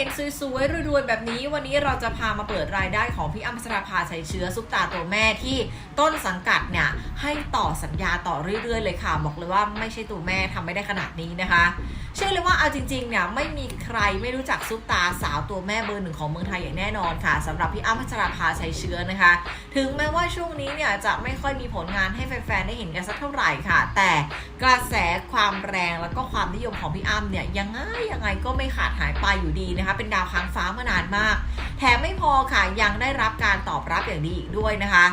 ห็นสวยๆรวยๆแบบนี้ วันนี้เราจะพามาเปิดรายได้ของพี่อัมพัชราภาชัยเชื้อซุปตาตัวแม่ที่ต้นสังกัดเนี่ยให้ต่อสัญญาต่อเรื่อยๆ เลยค่ะ บอกเลยว่าไม่ใช่ตัวแม่ทำไม่ได้ขนาดนี้นะคะ เชื่อเลยว่า เอาจริงๆเนี่ยไม่มีใครไม่รู้จักซุปตาสาวตัวแม่เบอร์หนึ่งของเมืองไทยอย่างแน่นอนค่ะสำหรับพี่อ้ำพัชราภาชัยเชื้อนะคะ ถึงแม้ว่าช่วงนี้เนี่ยจะไม่ค่อยมีผลงานให้แฟนๆได้เห็นกันสักเท่าไหร่ค่ะ แต่กระแสความแรงแล้วก็ความนิยมของพี่อ้ำเนี่ยยังไงยังไงก็ไม่ขาดหายไปอยู่ดีนะคะ เป็นดาวค้างฟ้ามานานมาก แถมไม่พอค่ะยังได้รับการตอบรับอย่างดีอีกด้วยนะคะ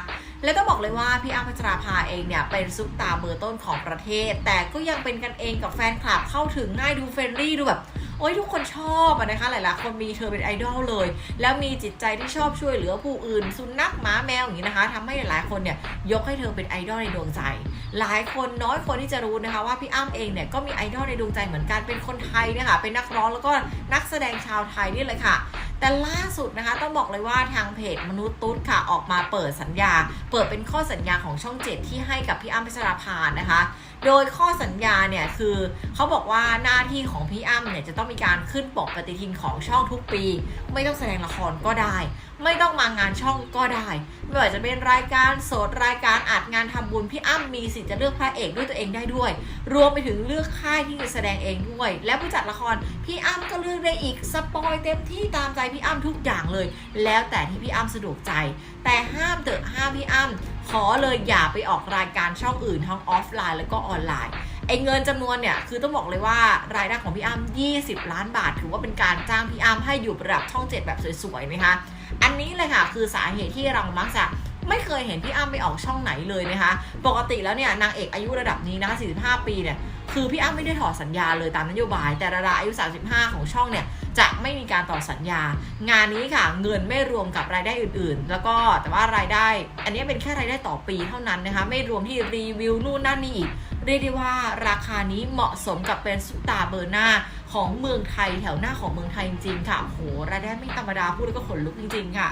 แล้วก็บอกเลยว่าพี่อ้ำพัชราภาเองเนี่ยเป็นซุปตาเบอร์ต้นของประเทศ แต่ก็ยังเป็นกันเองกับแฟนคลับเข้าถึงง่ายดูเฟรนลี่ดูแบบโอ้ยทุกคนชอบนะคะหลายๆคนมีเธอเป็นไอดอลเลย แล้วมีจิตใจที่ชอบช่วยเหลือผู้อื่น สุนัขหมาแมวอย่างนี้นะคะทำให้หลายๆคนเนี่ยยกให้เธอเป็นไอดอลในดวงใจ หลายคนน้อยคนที่จะรู้นะคะว่าพี่อ้ำเองเนี่ยก็มีไอดอลในดวงใจเหมือนกันเป็นคนไทยเนี่ยค่ะเป็นนักร้องแล้วก็นักแสดงชาวไทยนี่เลยค่ะ แต่ล่าสุดนะคะต้องบอกเลยว่าทางเพจมนุษย์ตุ๊ดค่ะออกมาเปิดสัญญา เปิดเป็นข้อสัญญาของช่องเจ็ดที่ให้กับพี่อ้ำพัชราภานะคะ โดยข้อสัญญาเนี่ยคือเขาบอกว่าหน้าที่ของพี่อ้ำเนี่ยจะต้องมีการขึ้นปกปฏิทินของช่องทุกปี ไม่ต้องแสดงละครก็ได้ ไม่ต้องมางานช่องก็ได้ไม่ว่าจะเป็นรายการสดรายการอัดงานทำบุญพี่อ้ำมีสิทธิ์จะเลือกพระเอกด้วยตัวเองได้ด้วย รวมไปถึงเลือกค่ายที่จะแสดงเองด้วย และผู้จัดละครพี่อ้ำก็เลือกได้อีกสปอยเต็มที่ตามใจพี่อ้ำทุกอย่างเลย แล้วแต่ที่พี่อ้ำสะดวกใจ แต่ห้ามเถอะห้ามพี่อ้ำขอเลยอย่าไปออกรายการช่องอื่นทั้งออฟไลน์แล้วก็ออนไลน์ไอ้เงินจำนวนเนี่ยคือต้องบอกเลยว่ารายได้ของพี่อ้ำ20 ล้านบาท ถือว่าเป็นการจ้างพี่อ้ำให้อยู่ระดับช่อง 7 แบบสวยๆนะคะ อันนี้เลยค่ะคือสาเหตุที่เรามักจะไม่เคยเห็นพี่อ้ำไปออกช่องไหนเลยนะคะ ปกติแล้วเนี่ยนางเอกอายุระดับนี้นะคะ45 ปีเนี่ยคือพี่อ้ำไม่ได้ถอดสัญญาเลยตามนโยบาย แต่ดาราอายุ 35 ของช่องเนี่ย จะไม่มีการต่อสัญญา งานนี้ค่ะเงินไม่รวมกับรายได้อื่นๆ แล้วก็แต่ว่ารายได้ อันนี้เป็นแค่รายได้ต่อปีเท่านั้นนะคะ ไม่รวมที่รีวิวนู่นนั่นนี่อีกเรียกได้ว่าราคานี้เหมาะสมกับเป็นซุปตาเบอร์หน้าของเมืองไทยแถวหน้าของเมืองไทยจริงๆค่ะโหรายได้ไม่ธรรมดาพูดแล้วก็ขนลุกจริงๆค่ะ